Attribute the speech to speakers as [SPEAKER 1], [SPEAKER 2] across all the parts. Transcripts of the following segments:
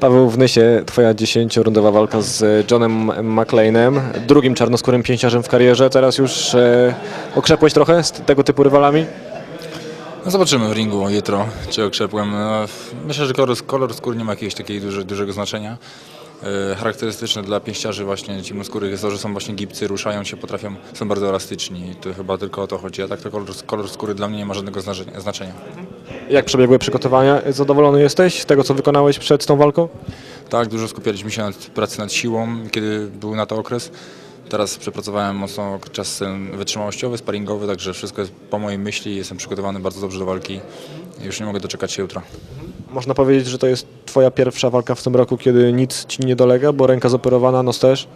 [SPEAKER 1] Paweł w Nysie, twoja dziesięciorundowa walka z Johnem McLeanem, drugim czarnoskórym pięściarzem w karierze. Teraz już e, okrzepłeś trochę z tego typu rywalami?
[SPEAKER 2] No zobaczymy w ringu jutro, czy okrzepłem. No, Myślę, że kolor, kolor skóry nie ma jakiegoś takiego duże, dużego znaczenia. E, Charakterystyczne dla pięściarzy właśnie ciemnoskórych jest to, że są właśnie gibcy, ruszają się, potrafią, są bardzo elastyczni. To chyba tylko o to chodzi, a tak to kolor, kolor skóry dla mnie nie ma żadnego znaczenia.
[SPEAKER 1] Jak przebiegły przygotowania? Zadowolony jesteś z tego, co wykonałeś przed tą walką?
[SPEAKER 2] Tak, dużo skupialiśmy się nad pracy nad siłą, kiedy był na to okres. Teraz przepracowałem mocno czas ten wytrzymałościowy, sparingowy, także wszystko jest po mojej myśli. Jestem przygotowany bardzo dobrze do walki. Już nie mogę doczekać się jutra.
[SPEAKER 1] Można powiedzieć, że to jest twoja pierwsza walka w tym roku, kiedy nic ci nie dolega, bo ręka zoperowana, nos też.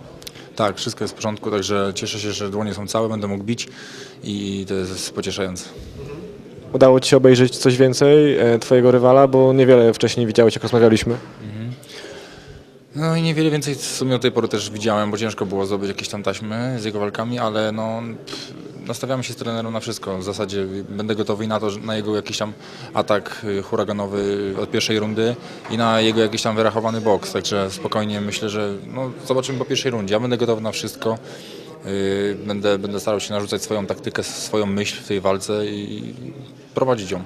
[SPEAKER 2] Tak, wszystko jest w porządku, także cieszę się, że dłonie są całe, będę mógł bić i to jest pocieszające.
[SPEAKER 1] Udało ci się obejrzeć coś więcej e, twojego rywala, bo niewiele wcześniej widziałeś, jak rozmawialiśmy.
[SPEAKER 2] No i niewiele więcej w sumie do tej pory też widziałem, bo ciężko było zdobyć jakieś tam taśmy z jego walkami, ale no pff, nastawiamy się z trenerem na wszystko. W zasadzie będę gotowy na to, na jego jakiś tam atak y, huraganowy od pierwszej rundy i na jego jakiś tam wyrachowany boks, także spokojnie myślę, że no, zobaczymy po pierwszej rundzie. Ja będę gotowy na wszystko. Y, Będę, będę starał się narzucać swoją taktykę, swoją myśl w tej walce i prowadzić ją.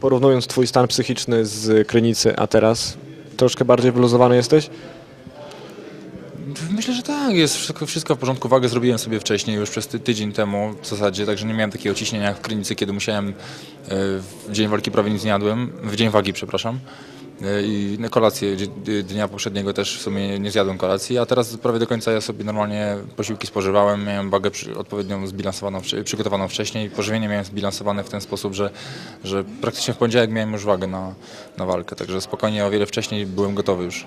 [SPEAKER 1] Porównując twój stan psychiczny z Krynicy, a teraz troszkę bardziej wyluzowany jesteś?
[SPEAKER 2] Myślę, że tak, jest wszystko, wszystko w porządku. Wagę zrobiłem sobie wcześniej, już przez ty, tydzień temu w zasadzie, także nie miałem takiego ciśnienia w klinicy, kiedy musiałem e, w dzień walki prawie nic nie jadłem, w dzień wagi, przepraszam. E, I kolację dnia poprzedniego też w sumie nie zjadłem kolacji, a teraz prawie do końca ja sobie normalnie posiłki spożywałem, miałem wagę odpowiednią zbilansowaną, przygotowaną wcześniej, pożywienie miałem zbilansowane w ten sposób, że, że praktycznie w poniedziałek miałem już wagę na, na walkę, także spokojnie o wiele wcześniej byłem gotowy już.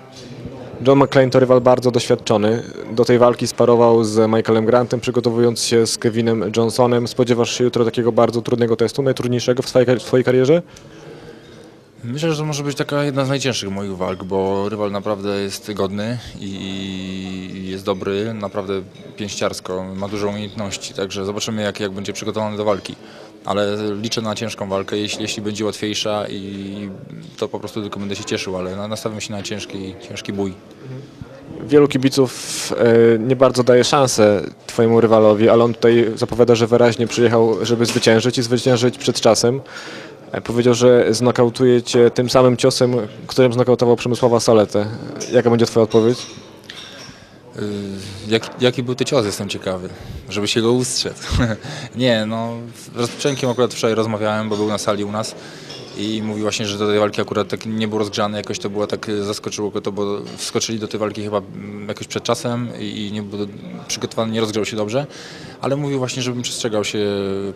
[SPEAKER 1] John McClane to rywal bardzo doświadczony. Do tej walki sparował z Michaelem Grantem, przygotowując się z Kevinem Johnsonem. Spodziewasz się jutro takiego bardzo trudnego testu, najtrudniejszego w twojej, w twojej karierze?
[SPEAKER 2] Myślę, że to może być taka jedna z najcięższych moich walk, bo rywal naprawdę jest godny i jest dobry, naprawdę pięściarsko, ma dużo umiejętności, także zobaczymy jak, jak będzie przygotowany do walki. Ale liczę na ciężką walkę, jeśli, jeśli będzie łatwiejsza i to po prostu tylko będę się cieszył, ale na- nastawiam się na ciężki, ciężki bój.
[SPEAKER 1] Wielu kibiców e, nie bardzo daje szansę twojemu rywalowi, ale on tutaj zapowiada, że wyraźnie przyjechał, żeby zwyciężyć i zwyciężyć przed czasem. E, powiedział, że znokautuje cię tym samym ciosem, którym znokautował Przemysława Saletę. Jaka będzie twoja odpowiedź?
[SPEAKER 2] Yy, Jak, jaki był ten cios, jestem ciekawy, żeby się go ustrzec. nie, no, z Pszczenkiem akurat wczoraj rozmawiałem, bo był na sali u nas i mówił właśnie, że do tej walki akurat tak nie był rozgrzany, jakoś to było tak, y, zaskoczyło go to, bo wskoczyli do tej walki chyba mm, jakoś przed czasem i nie był przygotowany, nie rozgrzał się dobrze, ale mówił właśnie, żebym przestrzegał się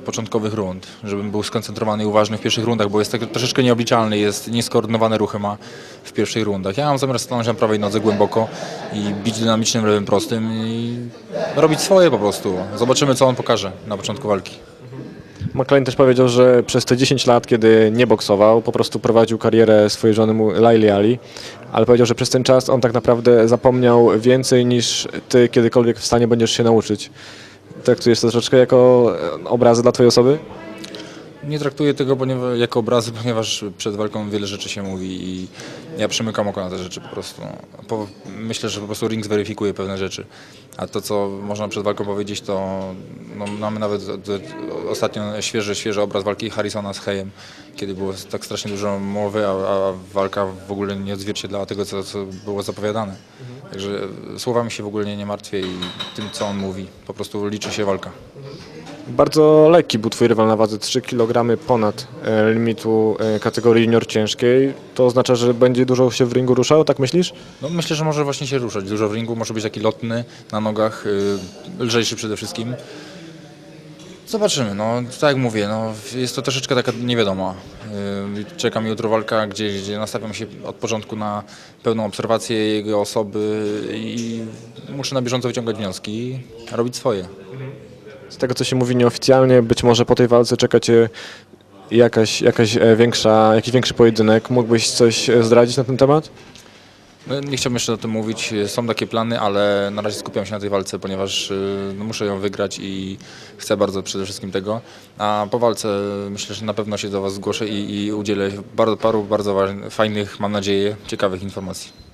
[SPEAKER 2] początkowych rund, żebym był skoncentrowany i uważny w pierwszych rundach, bo jest tak troszeczkę nieobliczalny, jest nieskoordynowane ruchy ma w pierwszych rundach. Ja mam zamiar stanąć na prawej nodze głęboko i bić dynamicznym lewym prostym i robić swoje po prostu. Zobaczymy, co on pokaże na początku walki.
[SPEAKER 1] McLean też powiedział, że przez te 10 lat, kiedy nie boksował, po prostu prowadził karierę swojej żony Laili Ali, ale powiedział, że przez ten czas on tak naprawdę zapomniał więcej niż ty kiedykolwiek w stanie będziesz się nauczyć. Traktujesz to troszeczkę jako e, obrazy dla twojej osoby?
[SPEAKER 2] Nie traktuję tego ponieważ, jako obrazy, ponieważ przed walką wiele rzeczy się mówi i ja przymykam oko na te rzeczy po prostu. Po, myślę, że po prostu ring zweryfikuje pewne rzeczy. A to, co można przed walką powiedzieć, to no, mamy nawet ostatnio świeży, świeży obraz walki Harrisona z Hejem, kiedy było tak strasznie dużo mowy, a, a walka w ogóle nie odzwierciedlała tego, co, co było zapowiadane. Także słowami się w ogóle nie martwię i tym, co on mówi. Po prostu liczy się walka.
[SPEAKER 1] Bardzo lekki był twój rywal na wadze 3 kg ponad e, limitu e, kategorii junior ciężkiej. To oznacza, że będzie dużo się w ringu ruszał, tak myślisz?
[SPEAKER 2] No myślę, że może właśnie się ruszać dużo w ringu, może być taki lotny na nogach, yy, lżejszy przede wszystkim. Zobaczymy, no tak jak mówię, no, jest to troszeczkę taka niewiadoma. Czeka mi jutro walka, gdzie, gdzie nastawiam się od początku na pełną obserwację jego osoby i muszę na bieżąco wyciągać wnioski i robić swoje.
[SPEAKER 1] Z tego, co się mówi nieoficjalnie, być może po tej walce czeka cię jakaś, jakaś e, większa, jakiś większy pojedynek. Mógłbyś coś e, zdradzić na ten temat?
[SPEAKER 2] No, nie chciałbym jeszcze o tym mówić. Są takie plany, ale na razie skupiam się na tej walce, ponieważ y, no, muszę ją wygrać i chcę bardzo przede wszystkim tego. A po walce myślę, że na pewno się do Was zgłoszę i, i udzielę bardzo, paru bardzo fajnych, mam nadzieję, ciekawych informacji.